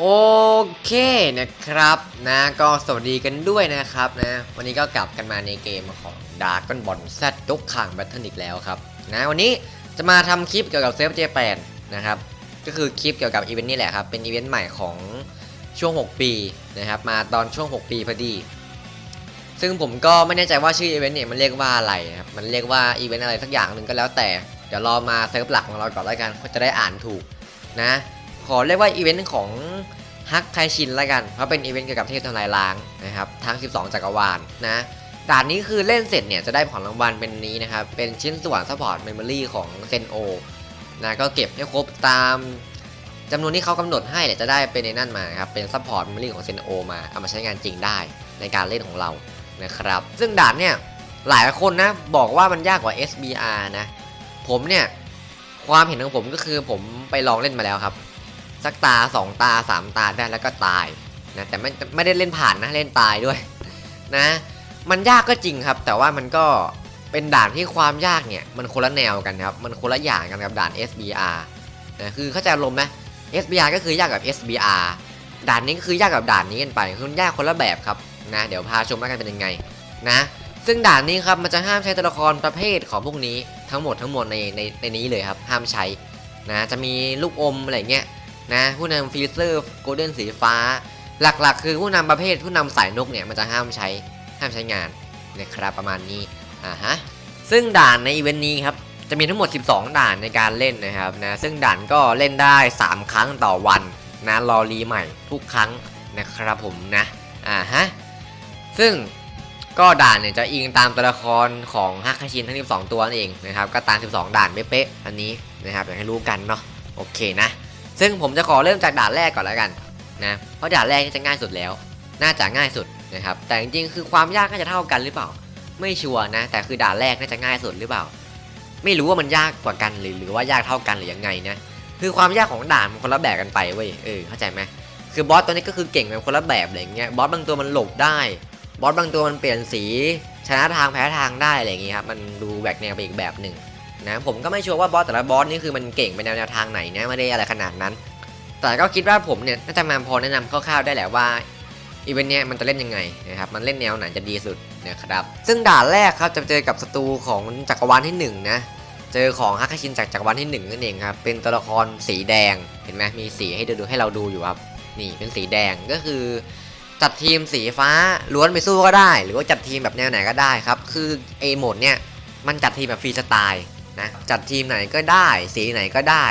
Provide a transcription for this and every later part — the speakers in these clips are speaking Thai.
โอเคนะครับนะก็สวัสดีกันด้วยนะครับนะวันนี้ก็กลับกันมาในเกมของดาร์ก n บอลแซดยกข่างแบทเทิลอีกแล้วครับนะวันนี้จะมาทำคลิปเกี่ยวกับเซฟเจแปนนะครับก็คือคลิปเกี่ยวกับอีเวนต์นี่แหละครับเป็นอีเวนต์ใหม่ของช่วง 6 ปีนะครับมาตอนช่วง 6 ปีพอดี ซึ่งผมก็ไม่แน่ใจว่าชื่ออีเวนต์เนี่ยมันเรียกว่าอะไรครับมันเรียกว่าอีเวนต์อะไรสักอย่างหนึ่งก็แล้วแต่เดี๋ยวรอมาเซิร์ฟหลักของเราก่อนแล้วกันก็จะได้อ่านถูกนะ ขอเรียกว่าอีเวนต์ของฮักไคชินละกัน เพราะเป็นอีเวนต์เกี่ยวกับเทพทำลายล้างนะครับทั้ง 12 จักรวาลนะด่านนี้คือเล่นเสร็จเนี่ยจะได้ของรางวัลเป็นนี้นะครับ เป็นชิ้นส่วนซัพพอร์ตเมมโมรีของเซนโอนะก็เก็บให้ครบตามจำนวนที่เขากำหนดให้เนี่ยจะได้เป็นในนั่นมาครับเป็นซัพพอร์ตเมมโมรีของเซนโอมาเอามาใช้งานจริงได้ในการเล่นของเรานะครับ ซึ่งด่านเนี่ยหลายคนนะบอกว่ามันยากกว่า SBR นะ ผมเนี่ยความเห็นของผมก็คือผมไปลองเล่นมาแล้วครับ สักตา2ตา3ตาได้แล้วก็ตายนะแต่ไม่ไม่ได้เล่นผ่านนะเล่นตายด้วยนะ มันยากก็จริงครับ แต่ว่ามันก็เป็นด่านที่ความยากเนี่ย มันคนละแนวกันครับ มันคนละอย่างกันกับด่าน SBR นะคือเข้าใจอารมไหม SBR ก็คือยากกับ SBR ด่านนี้ก็คือยากกับด่านนี้กันไปคือยากคนละแบบครับนะ เดี๋ยวพาชมแล้วกันเป็นยังไงนะ ซึ่งด่านนี้ครับมันจะห้ามใช้ตัวละครประเภทของพวกนี้ทั้งหมดทั้งหมดในในในนี้เลยครับ ห้ามใช้นะจะมีลูกอมอะไรเงี้ย นะผู้นำฟีเซอร์โกลเด้นสีฟ้า หลักๆ คือผู้นำประเภทผู้นำสายนกเนี่ยมันจะห้ามใช้ห้ามใช้งานนะครับประมาณนี้อ่าฮะซึ่งด่านในอีเวนต์นี้ครับจะมีทั้งหมด 12 ด่านในการเล่นนะครับนะซึ่งด่านก็เล่นได้ 3 ครั้งต่อวันนะรอรีใหม่ทุกครั้งนะครับผมนะอ่าฮะซึ่งก็ด่านเนี่ยจะอิงตามตัวละครของฮักคาชินทั้ง 12 ตัวนั่นเองนะครับก็ตาม 12 ด่านเป๊ะๆอันนี้นะครับอยากให้รู้กันเนาะโอเคนะ ซึ่งผมจะขอเริ่มจากด่านแรกก่อนแล้วกันนะเพราะด่านแรกนี่จะง่ายสุดแล้ว น่าจะง่ายสุดนะครับแต่จริงๆคือความยากน่าจะเท่ากันหรือเปล่า ไม่ชัวร์นะ แต่คือด่านแรกน่าจะง่ายสุดหรือเปล่า ไม่รู้ว่ามันยากกว่ากันหรือหรือว่ายากเท่ากันหรือยังไงนะคือความยากของด่านมันคนละแบบกันไปเว้ยเออเข้าใจไหมคือบอสตัวนี้ก็คือเก่งเป็นคนละแบบอะไรเงี้ยบอสบางตัวมันหลบได้บอสบางตัวมันเปลี่ยนสี ชนะทางแพ้ทางได้อะไรอย่างงี้ครับมันดูแบกแนวไปอีกแบบหนึ่ง นะผมก็ไม่ชัวร์ว่าบอสแต่ละบอสนี่คือมันเก่งไปแนวแนวทางไหนนะไม่ได้อะไรขนาดนั้น แต่ก็คิดว่าผมเนี่ยน่าจะมาพอแนะนำคร่าวๆได้แหละว่าอีเวนต์เนี้ยมันจะเล่นยังไงนะครับมันเล่นแนวไหนจะดีสุดนะครับซึ่งด่านแรกครับจะเจอกับศัตรูของจักรวาลที่ 1 นะเจอของฮักคาชินจากจักรวาลที่1นั่นเองครับเป็นตัวละครสีแดงเห็นไหมมีสีให้ดูให้เราดูอยู่ครับนี่เป็นสีแดงก็คือจัดทีมสีฟ้าล้วนไปสู้ก็ได้ หรือว่าจัดทีมแบบแนวไหนก็ได้ครับ คือไอโหมดเนี่ยมันจัดทีมแบบฟรีสไตล์ นะจัดทีมไหนก็ได้สีไหนก็ได้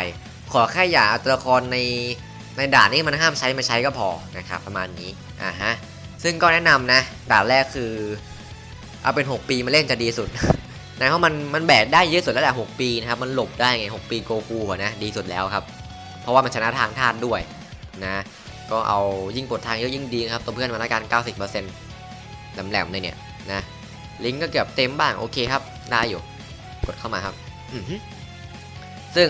ขอแค่อย่าเอาตัวละครในในด่านนี้มันห้ามใช้มาใช้ก็พอนะครับประมาณนี้อ่าฮะซึ่งก็แนะนำนะด่านแรกคือ เอาเป็น 6 ปีมาเล่นจะดีสุดนะเพราะมันมันแบกได้เยอะสุดแล้วแหละ6ปีนะครับมันหลบได้ไง 6 ปีโกคูอะนะดีสุดแล้วครับ เพราะว่ามันชนะทางธาตุด้วยนะก็เอายิ่งปลดทางเยอะยิ่งดีครับตัวเพื่อนมาละกัน 90%แหลมๆเลยเนี่ยนะลิงก์ก็เกือบเต็มบ้างโอเคครับได้อยู่กดเข้ามาครับ ซึ่ง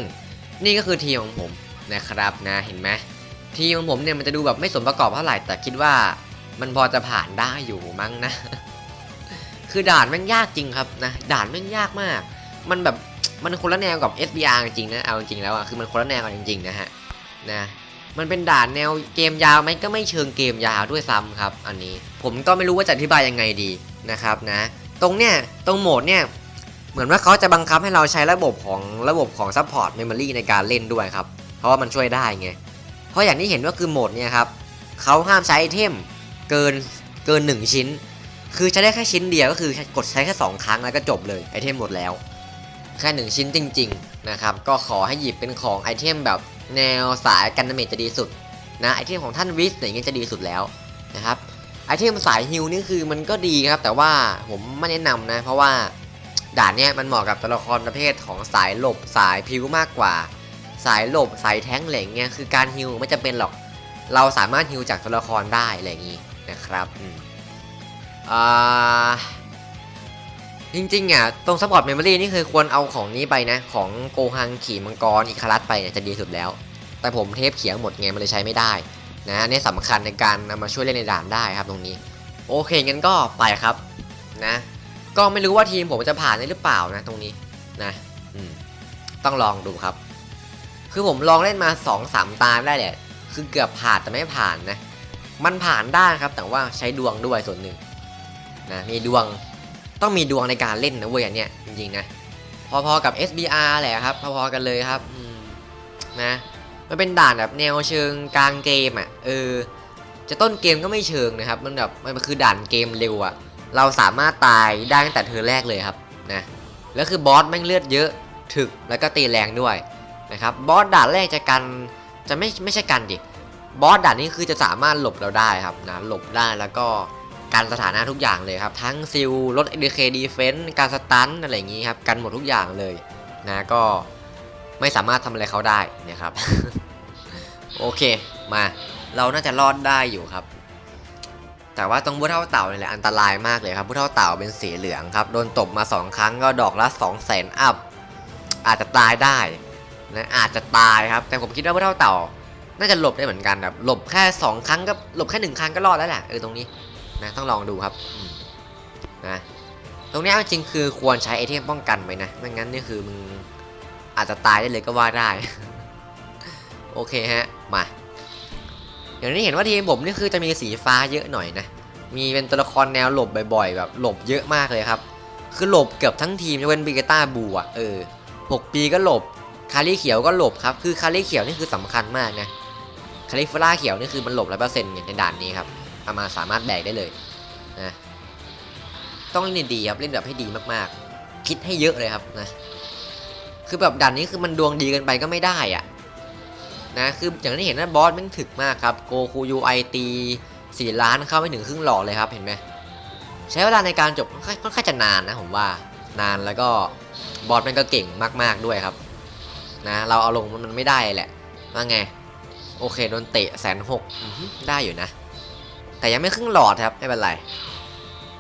นี่ก็คือทีมของผมนะครับนะเห็นไหมทีมของผมเนี่ยมันจะดูแบบไม่สมประกอบเท่าไหร่แต่คิดว่ามันพอจะผ่านได้อยู่มั้งนะ คือด่านแม่งยากจริงครับนะด่านแม่งยากมาก มันแบบมันคนละแนวกับ SBR จริงนะเอาจริงแล้วอะคือมันคนละแนวกันจริงๆนะฮะนะมันเป็นด่านแนวเกมยาวไหมก็ไม่เชิงเกมยาวด้วยซ้ำครับ อันนี้ผมก็ไม่รู้ว่าจะอธิบายยังไงดีนะครับนะ ตรงเนี้ยตรงโหมดเนี่ย เหมือนว่าเขาจะบังคับให้เราใช้ระบบของระบบของซัพพอร์ตเมมโมรีในการเล่นด้วยครับ เพราะว่ามันช่วยได้ไง เพราะอย่างที่เห็นว่าคือโหมดเนี่ยครับเขาห้ามใช้ไอเทมเกินเกิน 1 ชิ้น คือใช้ได้แค่ชิ้นเดียวก็คือกดใช้แค่ 2 ครั้งแล้วก็จบเลยไอเทมหมดแล้ว แค่ 1 ชิ้นจริง ๆ นะครับ ก็ขอให้หยิบเป็นของไอเทมแบบแนวสายกันดาเมจจะดีสุดนะไอเทมของท่านวิสอย่างเงี้ยจะดีสุดแล้วนะครับไอเทมสายฮิลนี่คือมันก็ดีครับ แต่ว่าผมไม่แนะนำนะ เพราะว่า ด่านเนี้ยมันเหมาะกับตัวละครประเภทของสายหลบสายพิวมากกว่า สายหลบสายแท้งเหล่งเนี่ยคือการฮิวไม่จำเป็นหรอก เราสามารถฮิวจากตัวละครได้อะไรอย่างนี้นะครับอ่าจริงๆอะตรงซัพพอร์ตเมมโมรี่นี่คือควรเอาของนี้ไปนะ ของโกฮังขี่มังกรอิคารัสไปเนี่ยจะดีสุดแล้ว แต่ผมเทปเขียงหมดไงมันเลยใช้ไม่ได้นะนนี่สำคัญในการนำมาช่วยเล่นในด่านได้ครับตรงนี้ โอเคงั้นก็ไปครับนะ ก็ไม่รู้ว่าทีมผมจะผ่านได้หรือเปล่านะตรงนี้นะต้องลองดูครับ คือผมลองเล่นมา2อสามตาได้แหละ คือเกือบผ่านแต่ไม่ผ่านนะ มันผ่านได้ครับ แต่ว่าใช้ดวงด้วยส่วนหนึ่งนะมีดวงต้องมีดวงในการเล่นนะเว้ยอันเนี้ยจริงๆนะพอๆกับ SBR แหละครับพอๆกันเลยครับนะมันเป็นด่านแบบแนวเชิงกลางเกมอะเออจะต้นเกมก็ไม่เชิงนะครับ มันแบบมันคือด่านเกมเร็วอะ เราสามารถตายได้ตั้งแต่เธอแรกเลยครับนะแล้วคือบอสแม่งเลือดเยอะถึกแล้วก็ตีแรงด้วยนะครับบอสด่านแรกจะกันจะไม่ไม่ใช่กันดิบอสด่านนี้คือจะสามารถหลบเราได้ครับนะหลบได้แล้วก็การสถานะทุกอย่างเลยครับ ทั้งซิลลด DK Defense การสตันอะไรอย่างงี้ครับกันหมดทุกอย่างเลยนะก็ไม่สามารถทำอะไรเขาได้นะครับ โอเคมาเราน่าจะรอดได้อยู่ครับ แต่ว่าตรงผู้เท่าเต่าเนี่แหละอันตรายมากเลยครับผู้เท่าเต่าเป็นสีเหลืองครับโดนตบมา 2 ครั้งก็ดอกละ2 0 0แสนอัพอาจจะตายได้นะอาจจะตายครับ แต่ผมคิดว่าผู้เท่าเต่า น่าจะหลบได้เหมือนกันแบบหลบแค่ 2 ครั้งก็หลบแค่หนึ่งครั้งก็รอดแล้วแหละเออตรงนี้นะต้องลองดูครับนะตรงนี้จริงคือควรใช้ไอเทมป้องกันไว้นะไม่งั้นนี่คือมึงอาจจะตายได้เลยก็ว่าได้ โอเคฮะมา อย่างที่เห็นว่าทีมผมนี่คือจะมีสีฟ้าเยอะหน่อยนะ มีเป็นตัวละครแนวหลบบ่อยๆ แบบหลบเยอะมากเลยครับ คือหลบเกือบทั้งทีมยกเว้นบิกต้าบูอะเออหกปีก็หลบ คาริเขียวก็หลบครับ คือคาริเขียวนี่คือสำคัญมากนะ คาริฟล่าเขียวนี่คือมันหลบร้อยเปอร์เซ็นต์ในด่านนี้ครับเอามาสามารถแบกได้เลยนะต้องเล่นดีครับเล่นแบบให้ดีมากๆ คิดให้เยอะเลยครับนะ คือแบบด่านนี้คือมันดวงดีกินไปก็ไม่ได้อะ นะคืออย่างที่เห็นนะบอสมันถึกมากครับโกคูยูไอตีสี่ล้านเข้าไม่ถึงครึ่งหลอดเลยครับเห็นไหมใช้เวลาในการจบค่อนข้างค่อนข้างจะนานนะผมว่านานแล้วก็บอสมันก็เก่งมาก ๆด้วยครับ นะเราเอาลงมันไม่ได้แหละว่าไงโอเคโดนเตะแสนหกได้อยู่นะ แต่ยังไม่ครึ่งหลอดครับไม่เป็นไร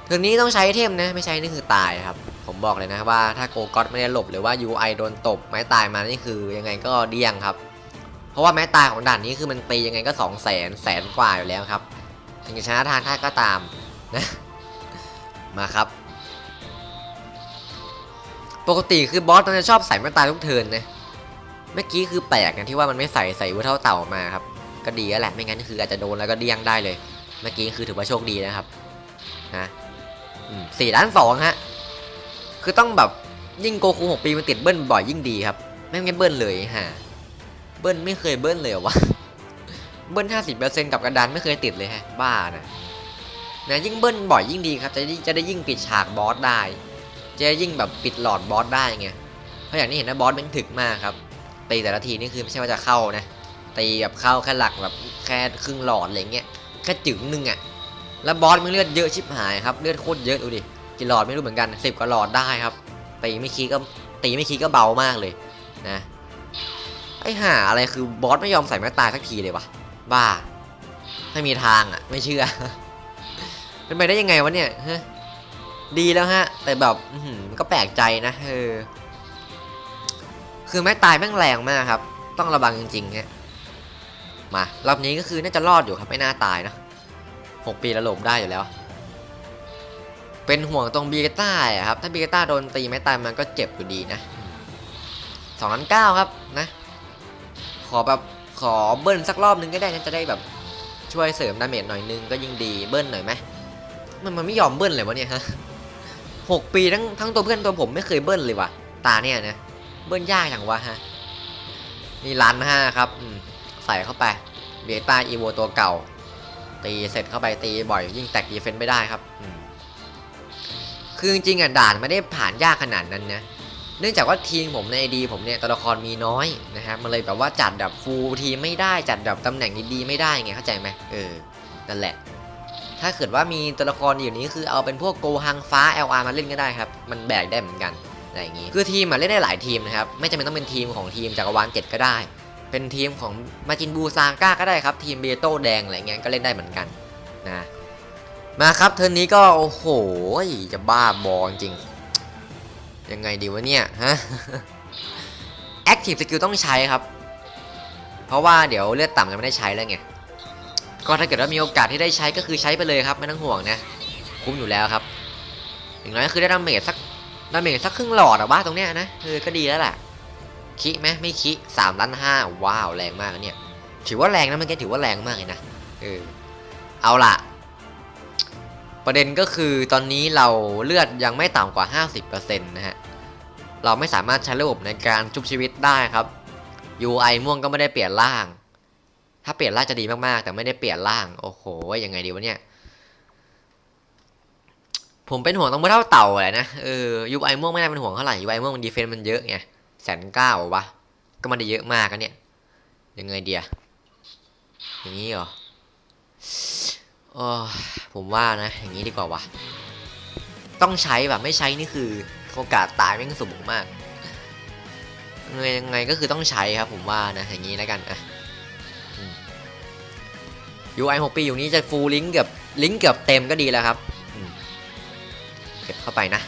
ถึงนี้ต้องใช้เทมนะไม่ใช้นี่คือตายครับ ผมบอกเลยนะว่าถ้าโกก็ตไม่ได้หลบหรือว่า UI โดนตบไม้ตายมานี่คือยังไงก็เดี้ยงครับ เพราะว่าแม้ตายของด่านนี้คือมันตียังไงก็สองแสนแสนกว่าอยู่แล้วครับถึงจะชนะทางท่าก็ตามนะมาครับ ปกติคือบอสมันจะชอบใส่แม้ตายทุกเทินนะเมื่อกี้คือแปลกนะที่ว่ามันไม่ใส่ใส่วัเท่าเต่ามาครับ ก็ดีแล้วแหละไม่งั้นคืออาจจะโดนแล้วก็เดี้ยงได้เลย เมื่อกี้คือถือว่าโชคดีนะครับนะสี่ล้านสองฮะคือต้องแบบยิ่งโกคูหกปีมันติดเบิ้ลบ่อยยิ่งดีครับ ไม่งั้นเบิ้ลเลยฮะ บิ้ลไม่เคยเบิ้ลเลยวะเบิ้ลห้าสิบเปอร์เซ็นต์กับกระดานไม่เคยติดเลยฮะบ้านะนะยิ่งเบิ้ลบ่อยยิ่งดีครับจะได้จะได้ยิ่งปิดฉากบอสได้จะได้ยิ่งแบบปิดหลอดบอสได้ไงเพราะอย่างที่เห็นนะบอสมันถึกมากครับตีแต่ละทีนี่คือไม่ใช่ว่าจะเข้านะตีแบบเข้าแค่หลักแบบแค่ครึ่งหลอดอะไรเงี้ยแค่จึงหนึงอะแล้วบอสมันเลือดเยอะชิบหายครับเลือดโคตรเยอะดูดิกี่หลอดไม่รู้เหมือนกันสิบกว่าหลอดได้ครับตีไม่คีก็ตีไม่คีก็เบามากเลยนะ ไอ้ห่าอะไรคือบอสไม่ยอมใส่แม่ตายสักทีเลยวะบ้าไม่มีทางอะ ไม่เชื่อ เป็นไปได้ยังไงวะเนี่ยฮะดีแล้วฮะ แต่แบบอื้อหือมันก็แปลกใจนะเออคือแม่ตายแม่งแรงมากครับ ต้องระวังจริงๆฮะมารอบนี้ก็คือน่าจะรอดอยู่ครับไม่น่าตายนะหกปีแล้วหลบได้อยู่แล้ว เป็นห่วงตรงบีเกต้าอะครับ ถ้าบีเกต้าโดนตีไม่ตายมันก็เจ็บอยู่ดีนะสองล้านเก้าครับนะ อแบบขอเบิ้ลสักรอบนึงก็ได้นะจะได้แบบช่วยเสริมดาเมจหน่อยนึงก็ยิ่งดีเบิ้ลหน่อยไหมมันมันไม่ยอมเบิ้ลเลยวะเนี่ยฮะหกปีทั้งทั้งตัวเพื่อนตัวผมไม่เคยเบิ้ลเลยวะตาเนี่ยนะเบิ้ลยากอย่างวะฮะนี่ล้านห้าครับใส่เข้าไปเบต้าอีโวตัวเก่า ตีเสร็จเข้าไปตีบ่อยยิ่งแตกดีเฟนต์ไม่ได้ครับคือจริงๆอะด่านไม่ได้ผ่านยากขนาดนั้นนะ เนื่องจากว่าทีมผมในไอดีผมเนี่ยตัวละครมีน้อยนะครับมันเลยแบบว่าจัดแบบฟูลทีมไม่ได้จัดแบบตำแหน่งดีๆไม่ได้ไงเข้าใจไหมเออนั่นแหละ ถ้าเกิดว่ามีตัวละครอยู่นี้คือเอาเป็นพวกโกฮังฟ้า LR มาเล่นก็ได้ครับ มันแบกได้เหมือนกันอะไรอย่างงี้คือทีมมาเล่นได้หลายทีมนะครับไม่จำเป็นต้องเป็นทีมของทีมจักรวาลเจ็ดก็ได้ เป็นทีมของมาจินบูซาก้าก็ได้ครับ ทีมเบโต้แดงอะไรเงี้ยก็เล่นได้เหมือนกันนะมาครับเทอร์นนี้ก็โอ้โหจะบ้าบอจริง ยังไงดีวะเนี่ยฮะ Active Skill ต้องใช้ครับ เพราะว่าเดี๋ยวเลือดต่ำจะไม่ได้ใช้แล้วไง ก็ถ้าเกิดว่ามีโอกาสที่ได้ใช้ก็คือใช้ไปเลยครับไม่ต้องห่วงนะ คุ้มอยู่แล้วครับ อย่างน้อยก็คือได้ดาเมจสักดาเมจสักครึ่งหลอดอะว่าตรงเนี้ยนะเออก็ดีแล้วแหละคิไหมไม่คิสามล้านห้าว้าวแรงมากเนี่ย ถือว่าแรงนะเมื่อกี้ถือว่าแรงมากเลยนะเออเอาล่ะ ประเด็นก็คือตอนนี้เราเลือดยังไม่ต่ำกว่า 50%นะฮะ เราไม่สามารถใช้ระบบในการชุบชีวิตได้ครับ UI ม่วงก็ไม่ได้เปลี่ยนร่าง ถ้าเปลี่ยนร่างจะดีมากๆ แต่ไม่ได้เปลี่ยนร่าง โอ้โห ยังไงดีวะเนี่ย ผมเป็นห่วงตรงไม่เท่าเต่าแหละนะ เออ UI ม่วงไม่ได้เป็นห่วงเท่าไหร่ UI ม่วงมันดีเฟนต์มันเยอะไงแสนเก้าวะ ก็มันได้เยอะมากกันเนี่ย ยังไงเดียอย่างนี้เหรอ โอ้ผมว่านะ อย่างนี้ดีกว่าวะต้องใช้แบบไม่ใช้นี่คือโอกาสตายแม่งสูงมากยังไงก็คือต้องใช้ครับ ผมว่านะ อย่างนี้แล้วกันอะ UI 6ปีอยู่นี้จะฟูลลิงก์เกือบลิงก์เกือบเต็มก็ดีแล้วครับเก็บเข้าไปนะ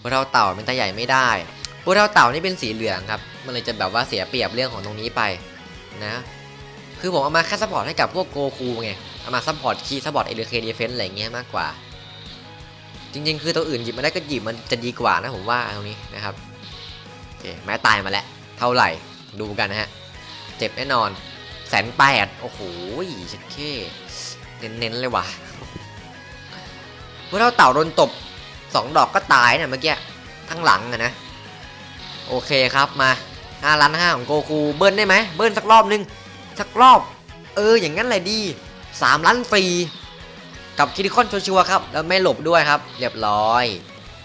พวกเราเต่าเป็นตาใหญ่ไม่ได้พวกเราเต่านี่เป็นสีเหลืองครับ มันเลยจะแบบว่าเสียเปรียบเรื่องของตรงนี้ไปนะ คือผมเอามาแค่ซัพพอร์ตให้กับพวกโกคูไง เอามาซัพพอร์ตคีย์ซัพพอร์ตเอเลเคดีเฟนอะไรเงี้ยมากกว่า จริง ๆ คือตัวอื่นหยิบมาได้ก็หยิบมันจะดีกว่านะผมว่าตรงนี้นะครับโอเคแม้ตายมาแล้ว เท่าไหร่ดูกันนะฮะ เจ็บแน่นอนแสนแปดโอ้โหชัดเคเน้นๆเลยว่ะเมื่อเราเต่าโดนตบสองดอกก็ตายเนี่ยเมื่อกี้ทั้งหลังอะนะ โอเคครับมา5ล้านห้าของโกคูเบิ้ลได้ไหมเบิ้ลสักรอบนึง สักรอบ เอออย่างนั้นเลยดี 3 ล้านฟรี กับคิดิคอนชัวร์ครับ แล้วไม่หลบด้วยครับ เรียบร้อย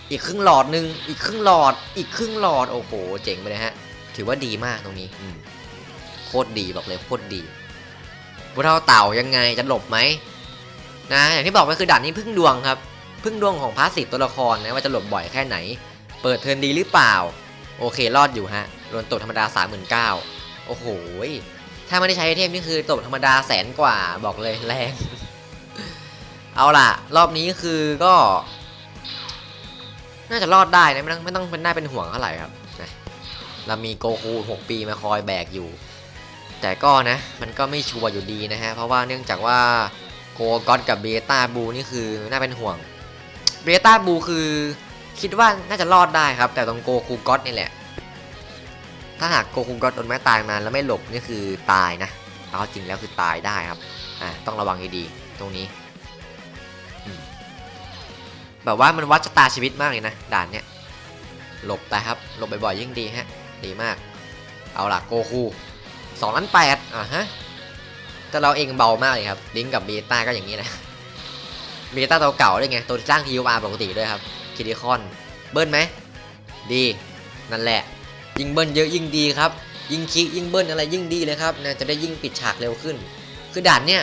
อีกครึ่งหลอดหนึ่งอีกครึ่งหลอด อีกครึ่งหลอด โอ้โห เจ๋งไปเลยฮะ ถือว่าดีมากตรงนี้อืโคตรดีบอกเลยโคตรดีพวกเราเต่ายังไงจะหลบไหมนะอย่างที่บอกไปคือด่านนี้พึ่งดวงครับ พึ่งดวงของพาสซีฟตัวละครนะว่าจะหลบบ่อยแค่ไหน เปิดเทินดีหรือเปล่า โอเครอดอยู่ฮะโดนตบธรรมดา 39,000โอ้โห ถ้าไม่ได้ใช้ไอเทมนี่คือตบธรรมดาแสนกว่าบอกเลยแรง เอาล่ะ รอบนี้คือก็ น่าจะรอดได้นะไม่ต้องไม่ต้องเป็นน่าเป็นห่วงเท่าไหร่ครับนะเรามีโกคู6ปีมาคอยแบกอยู่ แต่ก็นะ มันก็ไม่ชัวร์อยู่ดีนะฮะ เพราะว่าเนื่องจากว่าโกกอตกับเบต้าบูนี่คือน่าเป็นห่วง เบต้าบูคือคิดว่าน่าจะรอดได้ครับ แต่ตรงโกคูกอตนี่แหละ ถ้าหากโกคูกอตโดนไม้ตายมาแล้วไม่หลบนี่คือตายนะเอาจริงแล้วคือตายได้ครับอ่าต้องระวังดีๆตรงนี้แบบว่ามันวัดชะตาชีวิตมากเลยนะด่านเนี้ยหลบไปครับหลบบ่อยๆยิ่งดีฮะดีมาก เอาล่ะโกคูสองล้านแปดอะฮะแต่เราเองเบามากเลยครับลิงกับเบต้าก็อย่างนี้นะเบต้าตัวเก่าด้วยไงตัวที่สร้างทีวาปกติด้วยครับคิดิคอนเบิ้ลไหมดี นั่นแหละ ยิ่งเบิ้ลเยอะยิ่งดีครับยิ่งคิกยิ่งเบิ้ลอะไรยิ่งดีเลยครับนะจะได้ยิ่งปิดฉากเร็วขึ้น คือด่านเนี่ย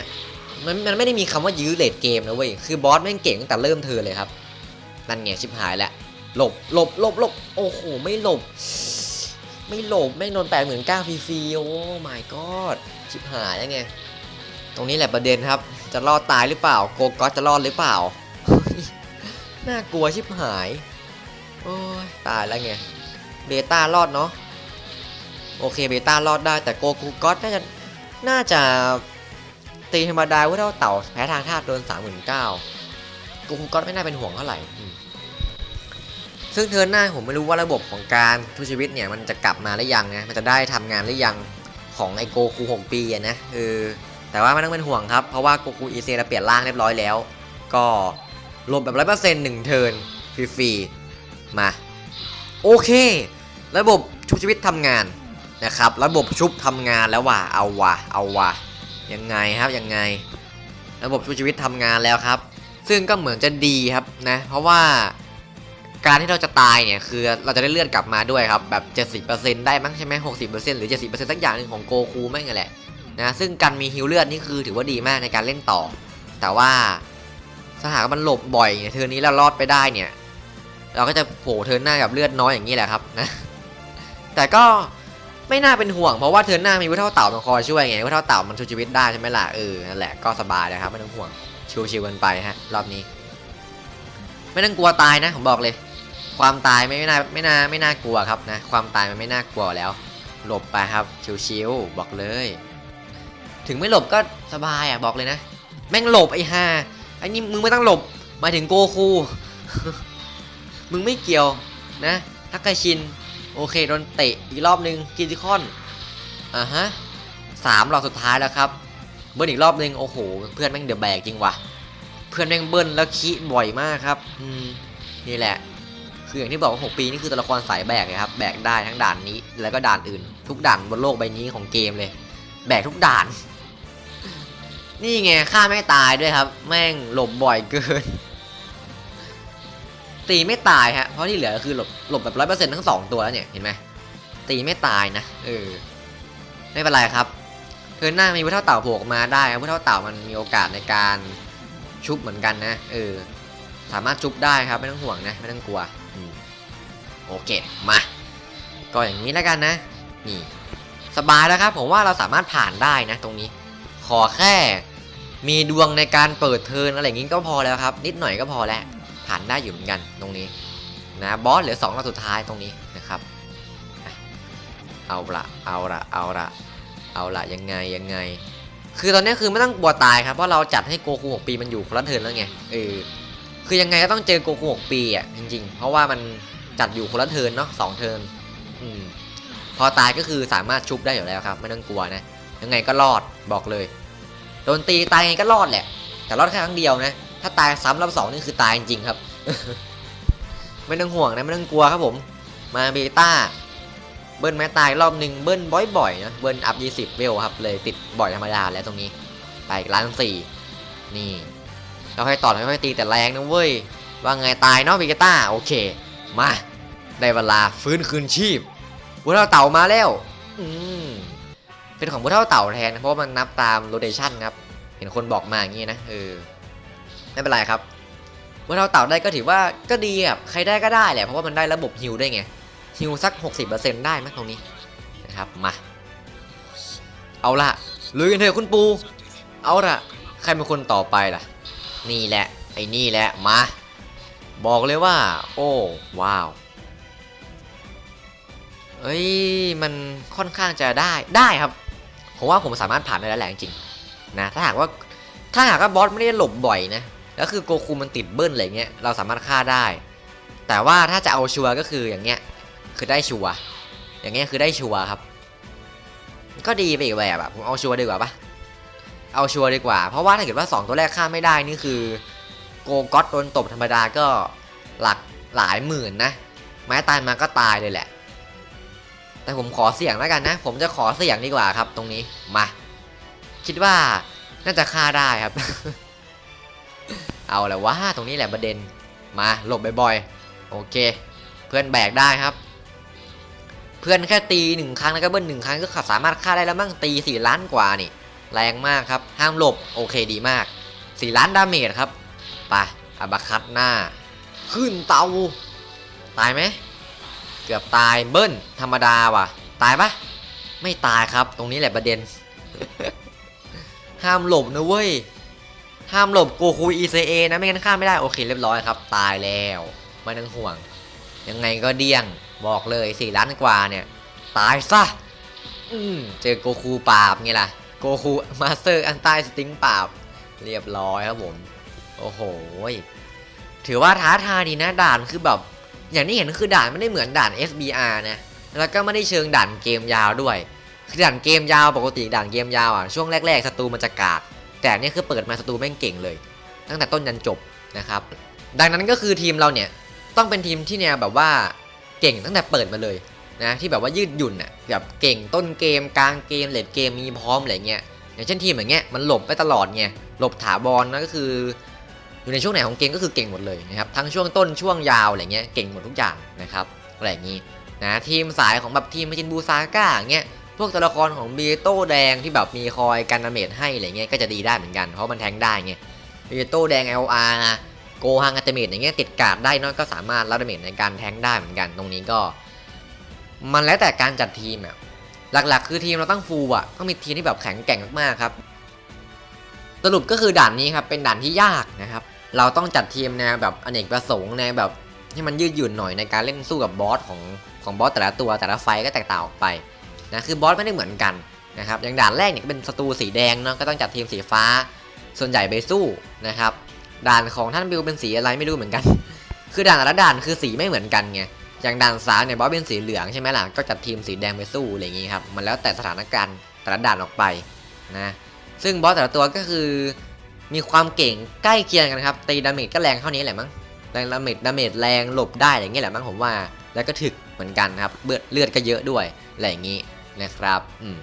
มันมันไม่ได้มีคำว่ายื้อเลดเกมนะเว้ยคือบอสแม่งเก่งตั้งแต่เริ่มเธอเลยครับนั่นไงชิบหายแล้วหลบหลบหลบหลบโอ้โหไม่หลบ ไม่หลบแม่งโดนแปดหมื่นเก้าฟรีโอ้ my god ชิบหายแล้วไง ตรงนี้แหละประเด็นครับ จะรอดตายหรือเปล่า โกก็จะรอดหรือเปล่า น่ากลัวชิบหาย โอ้ยตายแล้วไง เบต้ารอดเนาะโอเคเบต้ารอดได้แต่โกกูก็น่าจะน่าจะตีธรรมดาว่าเท่าเต่าแพ้ทางธาตุโดนสามหมื่นเก้าโกกูก็ไม่น่าเป็นห่วงเท่าไหร่ซึ่งเทินหน้าผมไม่รู้ว่าระบบของการทุกชีวิตเนี่ยมันจะกลับมาหรือยังนะมันจะได้ทำงานหรือยังของไอโกคูหกปีนะเออแต่ว่าไม่ต้องเป็นห่วงครับ เพราะว่าโกคูอีเซเราเปลี่ยนร่างเรียบร้อยแล้ว ก็ลบแบบร้อยเปอร์เซ็นต์หนึ่งเทิร์นฟรีๆมา โอเค ระบบชุบชีวิตทำงานนะครับ ระบบชุบทำงานแล้วว่ะเอาว่ะเอาว่ะยังไงครับยังไง ระบบชุบชีวิตทำงานแล้วครับ ซึ่งก็เหมือนจะดีครับนะเพราะว่าการที่เราจะตายเนี่ยคือเราจะได้เลือนกลับมาด้วยครับแบบ 70%ได้มั้งใช่ไหม60%หรือ70%สักอย่างหนึ่งของโกคูแม่งไงแหละนะซึ่งการมีฮิลเลือดนี่คือถือว่าดีมากในการเล่นต่อ แต่ว่าถ้าหากมันหลบบ่อยเนี่ยเทอร์นี้เรารอดไปได้เนี่ย เราก็จะโผล่เทิร์นหน้ากับเลือดน้อยอย่างนี้แหละครับนะ แต่ก็ไม่น่าเป็นห่วงเพราะว่าเทิร์นหน้ามีวุฒเท่าเต่ามาคอยช่วยไงวุฒเท่าเต่ามันช่วยชีวิตได้ใช่ไหมล่ะเออนั่นแหละก็สบายนะครับไม่ต้องห่วงชิวๆกันไปฮะรอบนี้ ไม่ต้องกลัวตายนะผมบอกเลย ความตายไม่ไม่น่าไม่น่าไม่น่ากลัวครับนะความตายมันไม่น่ากลัวแล้ว หลบไปครับชิวๆบอกเลย ถึงไม่หลบก็สบายอะบอกเลยนะ แม่งหลบไอ้ห่าไอ้นี่มึงไม่ต้องหลบมาถึงโกคูมึงไม่เกี่ยวนะทักกาชิน โอเคโดนเตะอีกรอบนึงกิจิคอนอ่าฮะสามรอบสุดท้ายแล้วครับ เบิ้ลอีกรอบนึงโอ้โห เพื่อนแม่งเดือบแบกจริงว่ะ เพื่อนแม่งเบิ้ลแล้วขี้บ่อยมากครับอืมนี่แหละ คืออย่างที่บอกว่า6ปีนี่คือตัวละครสายแบกเลยครับ แบกได้ทั้งด่านนี้ แล้วก็ด่านอื่น ทุกด่านบนโลกใบนี้ของเกมเลย แบกทุกด่าน นี่ไงฆ่าไม่ตายด้วยครับ แม่งหลบบ่อยเกิน ตีไม่ตายฮะเพราะที่เหลือคือหลบหลบแบบร้อยเปอร์เซ็นต์ทั้งสองตัวแล้วเนี่ยเห็นไหมตีไม่ตายนะเออไม่เป็นไรครับเทิร์นหน้ามีผู้เท่าเต่าโผล่มาได้ครับผู้เท่าเต่ามันมีโอกาสในการชุบเหมือนกันนะเออสามารถชุบได้ครับไม่ต้องห่วงนะไม่ต้องกลัวอโอเคมาก็อย่างนี้แล้วกันนะ นี่ สบายแล้วครับผมว่าเราสามารถผ่านได้นะ ตรงนี้ ขอแค่มีดวงในการเปิดเทิร์นอะไรอย่างนี้ก็พอแล้วครับ นิดหน่อยก็พอแล้ว ผ่านได้อยู่เหมือนกันตรงนี้นะบอสเหลือสองรอบสุดท้ายตรงนี้นะครับเอาละเอาละเอาละเอาละยังไงยังไง คือตอนนี้คือไม่ต้องกลัวตายครับเพราะเราจัดให้โกคู6ปีมันอยู่คนละเทินแล้วไงเออคือยังไงก็ต้องเจอโกคู6ปีอะจริงๆ เพราะว่ามันจัดอยู่คนละเทินเนาะสองเทินอืมพอตายก็คือสามารถชุบได้อยู่แล้วครับ ไม่ต้องกลัวนะยังไงก็รอดบอกเลยโดนตีตายยังไงก็รอดแหละ แต่รอดแค่ครั้งเดียวนะ ถ้าตายซ้ำรอบสองนี่คือตายจริงๆครับ ไม่ต้องห่วงนะไม่ต้องกลัวครับผม มาเบต้าเบิ้ลแม้ตายรอบหนึ่งเบิ้ลบ่อยๆนะเบิ้ลอัพ20เวลครับเลยติดบ่อยธรรมดาแล้วตรงนี้ ไปล้านสี่นี่เราค่อยต่อค่อยตีแต่แรงนะเว้ยว่าไงตายเนาะเบต้าโอเค มาได้เวลาฟื้นคืนชีพบุเท่าเต่ามาแล้ว อืมเป็นของบุเท่าเต่าแทนเพราะมันนับตามโรเ t ชันครับ เห็นคนบอกมาอย่างงี้นะเออ ไม่เป็นไรครับ เมื่อเราเต่าได้ก็ถือว่าก็ดีอะใครได้ก็ได้แหละเพราะว่ามันได้ระบบฮิวได้ไงฮิวสัก 60%ได้มั้ยตรงนี้นะครับมา เอาละลุยกันเถอะคุณปู เอาละใครเป็นคนต่อไปล่ะ นี่แหละ ไอ้นี่แหละมา บอกเลยว่า โอ้ว้าวเอ้ยมันค่อนข้างจะได้ได้ครับผมว่าผมสามารถผ่านได้แล้วแหละจริงๆนะถ้าหากว่าถ้าหากว่าบอสไม่ได้หลบบ่อยนะ แล้วคือโกคูมันติดเบิ้ลอะไรเงี้ยเราสามารถฆ่าได้ แต่ว่าถ้าจะเอาชัวร์ก็คืออย่างเงี้ยคือได้ชัวร์อย่างเงี้ยคือได้ชัวร์ครับ ก็ดีไปอีกแบบอะผมเอาชัวร์ดีกว่าปะเอาชัวร์ดีกว่า เพราะว่าถ้าเกิดว่า 2 ตัวแรกฆ่าไม่ได้นี่คือโกก็อตโดนตบธรรมดาก็หลักหลายหมื่นนะไม้ตายมาก็ตายเลยแหละ แต่ผมขอเสี่ยงแล้วกันนะ ผมจะขอเสี่ยงดีกว่าครับ ตรงนี้มา คิดว่าน่าจะฆ่าได้ครับ เอาแหละว่าตรงนี้แหละประเด็นมาหลบบ่อยๆโอเค เพื่อนแบกได้ครับ เพื่อนแค่ตีหนึ่งครั้งแล้วก็เบิ้ลหนึ่งครั้งก็สามารถฆ่าได้แล้วมั่งตีสี่ล้านกว่านี่ แรงมากครับ ห้ามหลบโอเคดีมากสี่ล้านดาเมจครับไปอับคัตหน้า ขึ้นเตาตายไหมเกือบตายเบิ้ลธรรมดาว่ะ ตายปะไม่ตายครับ ตรงนี้แหละประเด็น ห้ามหลบนะเว้ย ห้ามหลบโกคู ECA นะไม่งั้นข้ามไม่ได้โอเคเรียบร้อยครับ ตายแล้วไม่ต้องห่วง ยังไงก็เดี้ยงบอกเลย4ล้านกว่าเนี่ย ตายซะอืมเจอโกคูปราบไงล่ะโกคูมาสเตอร์อันใต้สติงปราบ เรียบร้อยครับผม โอ้โหถือว่าท้าทายดีนะด่านคือแบบ อย่างที่เห็นคือด่านไม่ได้เหมือนด่าน SBR นะแล้วก็ไม่ได้เชิงด่านเกมยาวด้วยคือด่านเกมยาวปกติด่านเกมยาวอะช่วงแรกๆศัตรูมันจะกาก แต่อันนี่คือเปิดมาศัตรูแม่งเก่งเลย ตั้งแต่ต้นยันจบนะครับ ดังนั้นก็คือทีมเราเนี่ยต้องเป็นทีมที่แนวแบบว่าเก่งตั้งแต่เปิดมาเลยนะที่แบบว่ายืดหยุ่นอะแบบเก่งต้นเกมกลางเกมเลดเกมมีพร้อมอะไรเงี้ยอย่างเช่นทีมอย่างเงี้ยมันหลบไปตลอดไงหลบถาวรนะก็คือ อยู่ในช่วงไหนของเกมก็คือเก่งหมดเลยนะครับทั้งช่วงต้นช่วงยาวอะไรเงี้ยเก่งหมดทุกอย่างนะครับอะไรอย่างงี้นะทีมสายของแบบทีมมาจินบูซาก้าอย่างเงี้ย พวกตัวละครของบีโต้แดงที่แบบมีคอยกันดาเมจให้อะไรเงี้ยก็จะดีได้เหมือนกันเพราะมันแทงได้ไงบีโต้แดง LR โกฮังอัตเมจอย่างเงี้ยติดกาดได้น้อยก็สามารถรับดาเมจในการแทงได้เหมือนกันตรงนี้ก็ มันแล้วแต่การจัดทีมอะหลักๆ คือทีมเราตั้งฟูลอะต้องมีทีมที่แบบแข็งแกร่งมากๆครับ สรุปก็คือด่านนี้ครับเป็นด่านที่ยากนะครับ เราต้องจัดทีมแนวแบบอเนกประสงค์แนวแบบให้มันยืดหยุ่นหน่อยในการเล่นสู้กับบอสของของบอสแต่ละตัวแต่ละไฟก็แตกต่างออกไป นะคือบอสไม่ได้เหมือนกันนะครับอย่างด่านแรกเนี่ยก็เป็นศัตรูสีแดงเนาะก็ต้องจัดทีมสีฟ้า ส่วนใหญ่ไปสู้นะครับด่านของท่านบิวเป็นสีอะไรไม่รู้เหมือนกัน คือด่านแต่ละด่านคือสีไม่เหมือนกันไงอย่างด่านซ้ายเนี่ยบอสเป็นสีเหลืองใช่ไหมล่ะก็จัดทีมสีแดงไปสู้อะไรอย่างงี้ครับมันแล้วแต่สถานการณ์แต่ละด่านออกไปนะซึ่งบอสแต่ละตัวก็คือมีความเก่งใกล้เคียงกันครับตีดาเมจก็แรงเท่านี้แหละมั้งแรงดาเมจดาเมจแรงหลบได้อะไรอย่างเงี้ยแหละมั้งผมว่าแล้วก็ถึกเหมือนกันครับเลือดเลือดก็เยอะด้วยอะไรอย่างงี้ นะครับอืม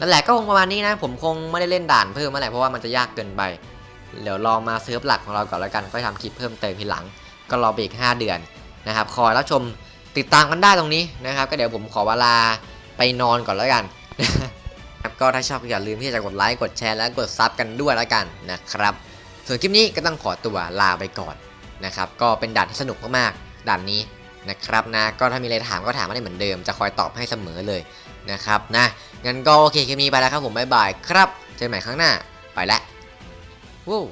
นั่นแหละก็คงประมาณนี้นะ ผมคงไม่ได้เล่นด่านเพิ่มมาแหละเพราะว่ามันจะยากเกินไป เดี๋ยวรองมาเซิร์ฟหลักของเราก่อนแล้วกันค่อยทำคลิปเพิ่มเติมทีหลัง ก็รอไปอีก5เดือนนะครับคอยรับชมติดตามกันได้ตรงนี้นะครับ ก็เดี๋ยวผมขอเวลาไปนอนก่อนแล้วกันครับก็ถ้าชอบอย่าลืมที่จะกดไลค์กดแชร์และกดซับกันด้วยแล้วกันนะครับ ส่วนคลิปนี้ก็ต้องขอตัวลาไปก่อนนะครับก็เป็นด่านที่สนุกมากๆด่านนี้นะครับนะก็ถ้ามีอะไรถามก็ถามมาได้เหมือนเดิมจะคอยตอบให้เสมอเลย นะครับนะงั้นก็โอเคคลิปนี้ไปแล้วครับผมบ๊ายบายครับ เจอกันใหม่ครั้งหน้า ไปแล้ววู้